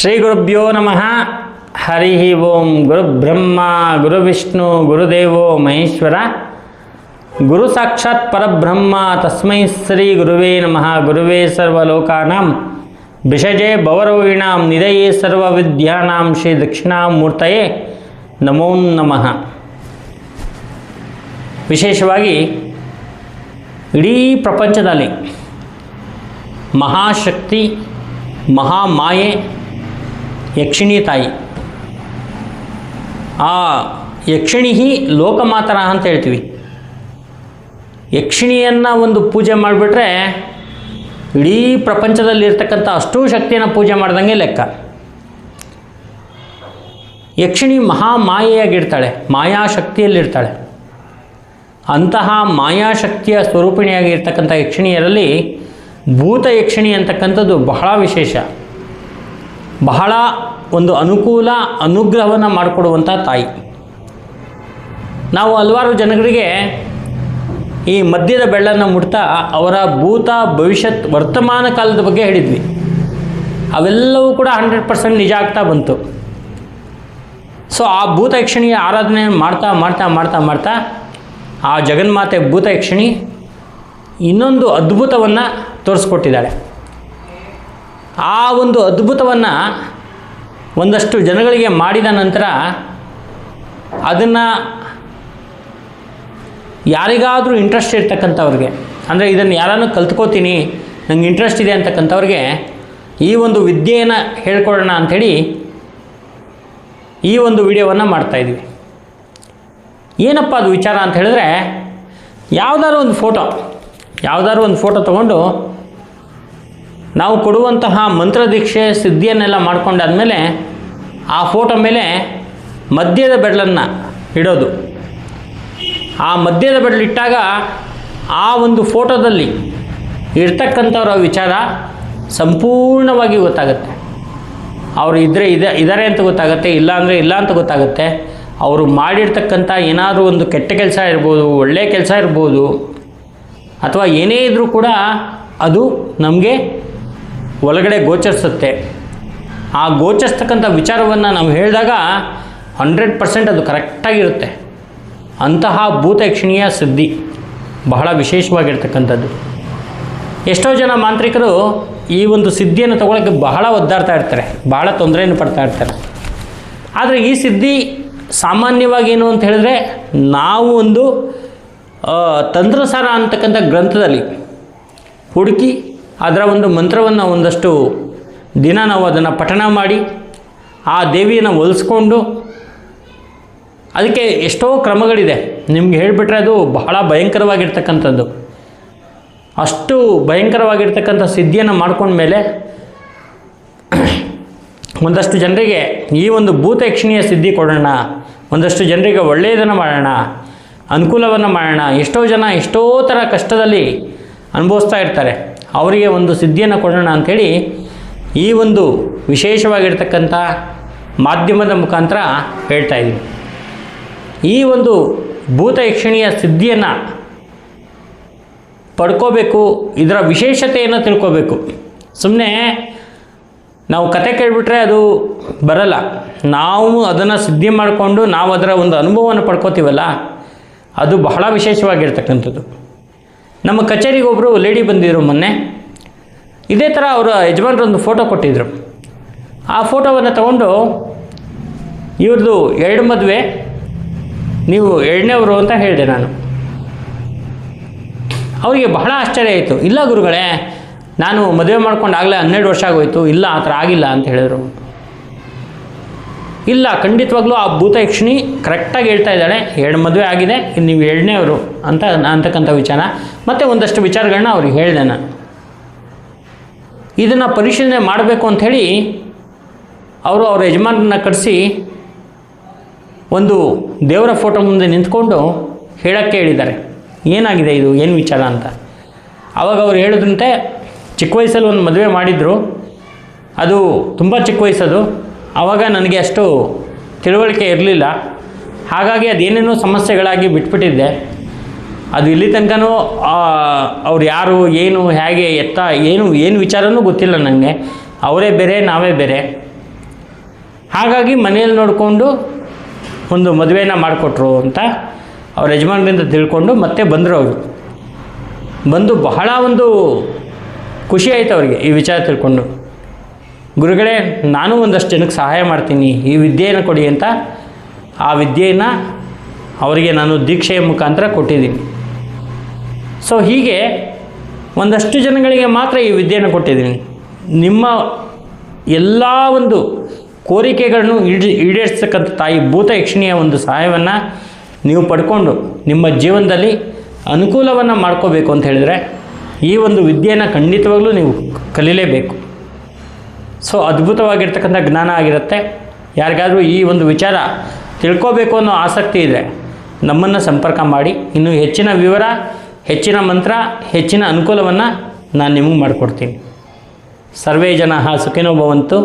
ಶ್ರೀ ಗುರುಭ್ಯೋ ನಮಃ. ಹರಿ ಓಂ ಗುರುಬ್ರಹ್ಮ ಗುರುವಿಷ್ಣು ಗುರುದೇವೋ ಮಹೇಶ್ವರ. ಗುರು ಸಾಕ್ಷಾತ್ ಪರಬ್ರಹ್ಮ, ತಸ್ಮೈ ಶ್ರೀ ಗುರುವೇ ನಮಃ. ಗುರುವೇ ಸರ್ವಲೋಕಾನಾಂ. ಬಿಷಜೆ ಭವರೋಗಿಣಾಂ ನಿಧಯೇ ಸರ್ವವಿದ್ಯಾನಾಂ, ಶ್ರೀ ದಕ್ಷಿಣಾಮೂರ್ತಯೇ ನಮೋ ನಮಃ. ವಿಶೇಷವಾಗಿ ಇಡೀ ಪ್ರಪಂಚದಲ್ಲಿ ಮಹಾಶಕ್ತಿ, ಮಹಾಮಾಯೆ ಯಕ್ಷಿಣಿ ತಾಯಿ. ಆ ಯಕ್ಷಿಣಿ ಲೋಕಮಾತರ ಅಂತ ಹೇಳ್ತೀವಿ. ಯಕ್ಷಿಣಿಯನ್ನು ಒಂದು ಪೂಜೆ ಮಾಡಿಬಿಟ್ರೆ ಇಡೀ ಪ್ರಪಂಚದಲ್ಲಿರ್ತಕ್ಕಂಥ ಅಷ್ಟೂ ಶಕ್ತಿಯನ್ನು ಪೂಜೆ ಮಾಡ್ದಂಗೆ ಲೆಕ್ಕ. ಯಕ್ಷಿಣಿ ಮಹಾಮಾಯೆಯಾಗಿರ್ತಾಳೆ ಮಾಯಾಶಕ್ತಿಯಲ್ಲಿರ್ತಾಳೆ ಅಂತಹ ಮಾಯಾಶಕ್ತಿಯ ಸ್ವರೂಪಿಣಿಯಾಗಿರ್ತಕ್ಕಂಥ ಯಕ್ಷಿಣಿಯರಲ್ಲಿ ಭೂತ ಯಕ್ಷಿಣಿ ಅಂತಕ್ಕಂಥದ್ದು ಬಹಳ ವಿಶೇಷ. ಬಹಳ ಒಂದು ಅನುಕೂಲ ಅನುಗ್ರಹವನ್ನು ಮಾಡಿಕೊಡುವಂಥ ತಾಯಿ. ನಾವು ಹಲವಾರು ಜನಗಳಿಗೆ ಈ ಮದ್ಯದ ಬೆಳ್ಳನ್ನು ಮುಟ್ತಾ ಅವರ ಭೂತ ಭವಿಷ್ಯತ್ ವರ್ತಮಾನ ಕಾಲದ ಬಗ್ಗೆ ಹೇಳಿದ್ವಿ. ಅವೆಲ್ಲವೂ ಕೂಡ ಹಂಡ್ರೆಡ್ ಪರ್ಸೆಂಟ್ ನಿಜ ಆಗ್ತಾ ಬಂತು. ಸೊ ಆ ಭೂತ ಯಕ್ಷಣಿಯ ಆರಾಧನೆ ಮಾಡ್ತಾ ಮಾಡ್ತಾ ಮಾಡ್ತಾ ಮಾಡ್ತಾ ಆ ಜಗನ್ಮಾತೆ ಭೂತ ಯಕ್ಷಣಿ ಇನ್ನೊಂದು ಅದ್ಭುತವನ್ನು ತೋರಿಸ್ಕೊಟ್ಟಿದ್ದಾಳೆ ಆ ಒಂದು ಅದ್ಭುತವನ್ನು ಒಂದಷ್ಟು ಜನಗಳಿಗೆ ಮಾಡಿದ ನಂತರ ಅದನ್ನು ಯಾರಿಗಾದರೂ ಇಂಟ್ರೆಸ್ಟ್ ಇರ್ತಕ್ಕಂಥವ್ರಿಗೆ, ಅಂದರೆ ಇದನ್ನು ಯಾರನ್ನು ಕಲ್ತ್ಕೋತೀನಿ, ನಂಗೆ ಇಂಟ್ರೆಸ್ಟ್ ಇದೆ ಅಂತಕ್ಕಂಥವ್ರಿಗೆ ಈ ಒಂದು ವಿದ್ಯೆಯನ್ನು ಹೇಳ್ಕೊಡೋಣ ಅಂಥೇಳಿ ಈ ಒಂದು ವಿಡಿಯೋವನ್ನು ಮಾಡ್ತಾಯಿದ್ವಿ ಏನಪ್ಪ ಅದು ವಿಚಾರ ಅಂತ ಹೇಳಿದ್ರೆ, ಯಾವುದಾದ್ರು ಒಂದು ಫೋಟೋ ಯಾವುದಾದ್ರು ಒಂದು ಫೋಟೋ ತೊಗೊಂಡು ನಾವು ಕೊಡುವಂತಹ ಮಂತ್ರ ದೀಕ್ಷೆ ಸಿದ್ಧಿಯನ್ನೆಲ್ಲ ಮಾಡ್ಕೊಂಡಾದ್ಮೇಲೆ ಆ ಫೋಟೋ ಮೇಲೆ ಮದ್ಯದ ಬೆಡಲನ್ನು ಇಡೋದು. ಆ ಮದ್ಯದ ಬೆಡಲಿಟ್ಟಾಗ ಆ ಒಂದು ಫೋಟೋದಲ್ಲಿ ಇರ್ತಕ್ಕಂಥವ್ರ ವಿಚಾರ ಸಂಪೂರ್ಣವಾಗಿ ಗೊತ್ತಾಗುತ್ತೆ. ಅವರು ಇದ್ದರೆ ಇದೆ ಇದ್ದಾರೆ ಅಂತ ಗೊತ್ತಾಗುತ್ತೆ, ಇಲ್ಲ ಅಂದರೆ ಇಲ್ಲ ಅಂತ ಗೊತ್ತಾಗುತ್ತೆ. ಅವರು ಮಾಡಿರ್ತಕ್ಕಂಥ ಏನಾದರೂ ಒಂದು ಕೆಟ್ಟ ಕೆಲಸ ಇರ್ಬೋದು ಒಳ್ಳೆಯ ಕೆಲಸ ಇರ್ಬೋದು, ಅಥವಾ ಏನೇ ಇದ್ದರೂ ಕೂಡ ಅದು ನಮಗೆ ಒಳಗಡೆ ಗೋಚರಿಸುತ್ತೆ. ಆ ಗೋಚರಿಸ್ತಕ್ಕಂಥ ವಿಚಾರವನ್ನು ನಾವು ಹೇಳಿದಾಗ ಹಂಡ್ರೆಡ್ ಪರ್ಸೆಂಟ್ ಅದು ಕರೆಕ್ಟಾಗಿರುತ್ತೆ. ಅಂತಹ ಭೂತ ಸುದ್ದಿ ಬಹಳ ವಿಶೇಷವಾಗಿರ್ತಕ್ಕಂಥದ್ದು. ಎಷ್ಟೋ ಜನ ಮಾಂತ್ರಿಕರು ಈ ಒಂದು ಸಿದ್ಧಿಯನ್ನು ತಗೊಳ್ಳೋಕ್ಕೆ ಬಹಳ ಒದ್ದಾಡ್ತಾ ಇರ್ತಾರೆ, ಬಹಳ ತೊಂದರೆಯನ್ನು ಪಡ್ತಾ ಇರ್ತಾರೆ. ಆದರೆ ಈ ಸಿದ್ಧಿ ಸಾಮಾನ್ಯವಾಗಿ ಏನು ಅಂತ ಹೇಳಿದ್ರೆ ನಾವು ಒಂದು ತಂತ್ರಸಾರ ಅಂತಕ್ಕಂಥ ಗ್ರಂಥದಲ್ಲಿ ಹುಡುಕಿ ಅದರ ಒಂದು ಮಂತ್ರವನ್ನು ಒಂದಷ್ಟು ದಿನ ನಾವು ಅದನ್ನು ಪಠಣ ಮಾಡಿ ಆ ದೇವಿಯನ್ನು ಒಲಿಸ್ಕೊಂಡು ಅದಕ್ಕೆ ಎಷ್ಟೋ ಕ್ರಮಗಳಿದೆ. ನಿಮ್ಗೆ ಹೇಳಿಬಿಟ್ರೆ ಅದು ಬಹಳ ಭಯಂಕರವಾಗಿರ್ತಕ್ಕಂಥದ್ದು. ಅಷ್ಟು ಭಯಂಕರವಾಗಿರ್ತಕ್ಕಂಥ ಸಿದ್ಧಿಯನ್ನು ಮಾಡ್ಕೊಂಡ್ಮೇಲೆ ಒಂದಷ್ಟು ಜನರಿಗೆ ಈ ಒಂದು ಭೂತ ಯಕ್ಷಿಣಿಯ ಸಿದ್ಧಿ ಕೊಡೋಣ, ಒಂದಷ್ಟು ಜನರಿಗೆ ಒಳ್ಳೆಯದನ್ನು ಮಾಡೋಣ, ಅನುಕೂಲವನ್ನು ಮಾಡೋಣ. ಎಷ್ಟೋ ಜನ ಎಷ್ಟೋ ಥರ ಕಷ್ಟದಲ್ಲಿ ಅನುಭವಿಸ್ತಾ ಇರ್ತಾರೆ. ಅವರಿಗೆ ಒಂದು ಸಿದ್ಧಿಯನ್ನು ಕೊಡೋಣ ಅಂಥೇಳಿ ಈ ಒಂದು ವಿಶೇಷವಾಗಿರ್ತಕ್ಕಂಥ ಮಾಧ್ಯಮದ ಮುಖಾಂತರ ಹೇಳ್ತಾ ಇದ್ದೀನಿ. ಈ ಒಂದು ಭೂತ ಯಕ್ಷಿಣಿಯ ಸಿದ್ಧಿಯನ್ನು ಪಡ್ಕೋಬೇಕು, ಇದರ ವಿಶೇಷತೆಯನ್ನು ತಿಳ್ಕೋಬೇಕು. ಸುಮ್ಮನೆ ನಾವು ಕತೆ ಕೇಳಿಬಿಟ್ರೆ ಅದು ಬರಲ್ಲ. ನಾವು ಅದನ್ನು ಸಿದ್ಧಿ ಮಾಡಿಕೊಂಡು ನಾವು ಅದರ ಒಂದು ಅನುಭವವನ್ನು ಪಡ್ಕೋತೀವಲ್ಲ, ಅದು ಬಹಳ ವಿಶೇಷವಾಗಿರ್ತಕ್ಕಂಥದ್ದು. ನಮ್ಮ ಕಚೇರಿಗೆ ಒಬ್ಬರು ಲೇಡಿ ಬಂದಿದ್ರು ಮೊನ್ನೆ. ಇದೇ ಥರ ಅವರ ಯಜಮಾನ್ರೊಂದು ಫೋಟೋ ಕೊಟ್ಟಿದ್ದರು ಆ ಫೋಟೋವನ್ನು ತಗೊಂಡು ಇವ್ರದ್ದು ಎರಡು ಮದುವೆ, ನೀವು ಎರಡನೇವರು ಅಂತ ಹೇಳಿದೆ ನಾನು. ಅವರಿಗೆ ಬಹಳ ಆಶ್ಚರ್ಯ ಆಯಿತು. ಇಲ್ಲ ಗುರುಗಳೇ, ನಾನು ಮದುವೆ ಮಾಡ್ಕೊಂಡು ಆಗಲೇ ಹನ್ನೆರಡು ವರ್ಷ ಆಗೋಯ್ತು. ಇಲ್ಲ, ಆ ಥರ ಆಗಿಲ್ಲ, ಅಂತ ಹೇಳಿದರು. ಇಲ್ಲ, ಖಂಡಿತವಾಗ್ಲೂ ಆ ಭೂತ ಯಕ್ಷಿಣಿ ಕರೆಕ್ಟಾಗಿ ಹೇಳ್ತಾ ಇದ್ದಾಳೆ. ಎರಡು ಮದುವೆ ಆಗಿದೆ, ಇನ್ನು ನೀವು ಎರಡನೇವರು ಅಂತ ಅಂತಕ್ಕಂಥ ವಿಚಾರ. ಮತ್ತು ಒಂದಷ್ಟು ವಿಚಾರಗಳನ್ನ ಅವ್ರಿಗೆ ಹೇಳಿದೆ ನಾನು. ಇದನ್ನು ಪರಿಶೀಲನೆ ಮಾಡಬೇಕು ಅಂಥೇಳಿ ಅವರು ಅವ್ರ ಯಜಮಾನನ ಕರೆಸಿ ಒಂದು ದೇವರ ಫೋಟೋ ಮುಂದೆ ನಿಂತ್ಕೊಂಡು ಹೇಳೋಕ್ಕೆ ಹೇಳಿದ್ದಾರೆ. ಏನಾಗಿದೆ ಇದು? ಏನು ವಿಚಾರ ಅಂತ. ಆವಾಗ ಅವ್ರು ಹೇಳಿದ್ರಂತೆ, ಚಿಕ್ಕ ವಯಸ್ಸಲ್ಲಿ ಒಂದು ಮದುವೆ ಮಾಡಿದರು. ಅದು ತುಂಬ ಚಿಕ್ಕ ವಯಸ್ಸದು. ಆವಾಗ ನನಗೆ ಅಷ್ಟು ತಿಳುವಳಿಕೆ ಇರಲಿಲ್ಲ. ಹಾಗಾಗಿ ಅದೇನೇನೋ ಸಮಸ್ಯೆಗಳಾಗಿ ಬಿಟ್ಬಿಟ್ಟಿದ್ದೆ. ಅದು ಇಲ್ಲಿ ತನಕನೂ ಅವ್ರು ಯಾರು, ಏನು, ಹೇಗೆ, ಎತ್ತ, ಏನು ಏನು ವಿಚಾರವೂ ಗೊತ್ತಿಲ್ಲ ನನಗೆ. ಅವರೇ ಬೇರೆ, ನಾವೇ ಬೇರೆ. ಹಾಗಾಗಿ ಮನೆಯಲ್ಲಿ ನೋಡಿಕೊಂಡು ಒಂದು ಮದುವೆನ ಮಾಡಿಕೊಟ್ರು ಅಂತ ಅವ್ರ ಯಜಮಾನರಿಂದ ತಿಳ್ಕೊಂಡು ಮತ್ತೆ ಬಂದರು ಅವರು. ಬಂದು ಬಹಳ ಒಂದು ಖುಷಿ ಆಯಿತು ಅವರಿಗೆ ಈ ವಿಚಾರ ತಿಳ್ಕೊಂಡು. ಗುರುಗಳೇ, ನಾನು ಒಂದಷ್ಟು ಜನಕ್ಕೆ ಸಹಾಯ ಮಾಡ್ತೀನಿ. ಈ ವಿದ್ಯೆಯನ್ನು ಕೊಡಿ ಅಂತ ಆ ವಿದ್ಯೆಯನ್ನು ಅವರಿಗೆ ನಾನು ದೀಕ್ಷೆಯ ಮುಖಾಂತರ ಕೊಟ್ಟಿದ್ದೀನಿ. ಸೊ ಹೀಗೆ ಒಂದಷ್ಟು ಜನಗಳಿಗೆ ಮಾತ್ರ ಈ ವಿದ್ಯೆಯನ್ನು ಕೊಟ್ಟಿದ್ದೀನಿ. ನಿಮ್ಮ ಎಲ್ಲ ಒಂದು ಕೋರಿಕೆಗಳನ್ನು ಈಡೇ, ಈಡೇರಿಸ್ತಕ್ಕಂಥ ತಾಯಿ ಭೂತ ಯಕ್ಷಿಣಿಯ ಒಂದು ಸಹಾಯವನ್ನು ನೀವು ಪಡ್ಕೊಂಡು ನಿಮ್ಮ ಜೀವನದಲ್ಲಿ ಅನುಕೂಲವನ್ನು ಮಾಡ್ಕೋಬೇಕು ಅಂತ ಹೇಳಿದರೆ ಈ ಒಂದು ವಿದ್ಯೆಯನ್ನು ಖಂಡಿತವಾಗಲೂ ನೀವು ಕಲೀಲೇಬೇಕು. ಸೊ ಅದ್ಭುತವಾಗಿರ್ತಕ್ಕಂಥ ಜ್ಞಾನ ಆಗಿರುತ್ತೆ. ಯಾರಿಗಾದರೂ ಈ ಒಂದು ವಿಚಾರ ತಿಳ್ಕೋಬೇಕು ಅನ್ನೋ ಆಸಕ್ತಿ ಇದೆ, ನಮ್ಮನ್ನು ಸಂಪರ್ಕ ಮಾಡಿ. ಇನ್ನು ಹೆಚ್ಚಿನ ವಿವರ, ಹೆಚ್ಚಿನ ಮಂತ್ರ, ಹೆಚ್ಚಿನ ಅನುಕೂಲವನ್ನು ನಾನು ನಿಮಗೆ ಮಾಡಿಕೊಡ್ತೀನಿ. ಸರ್ವೇ ಜನ ಸುಖಿನೋ ಭವಂತು.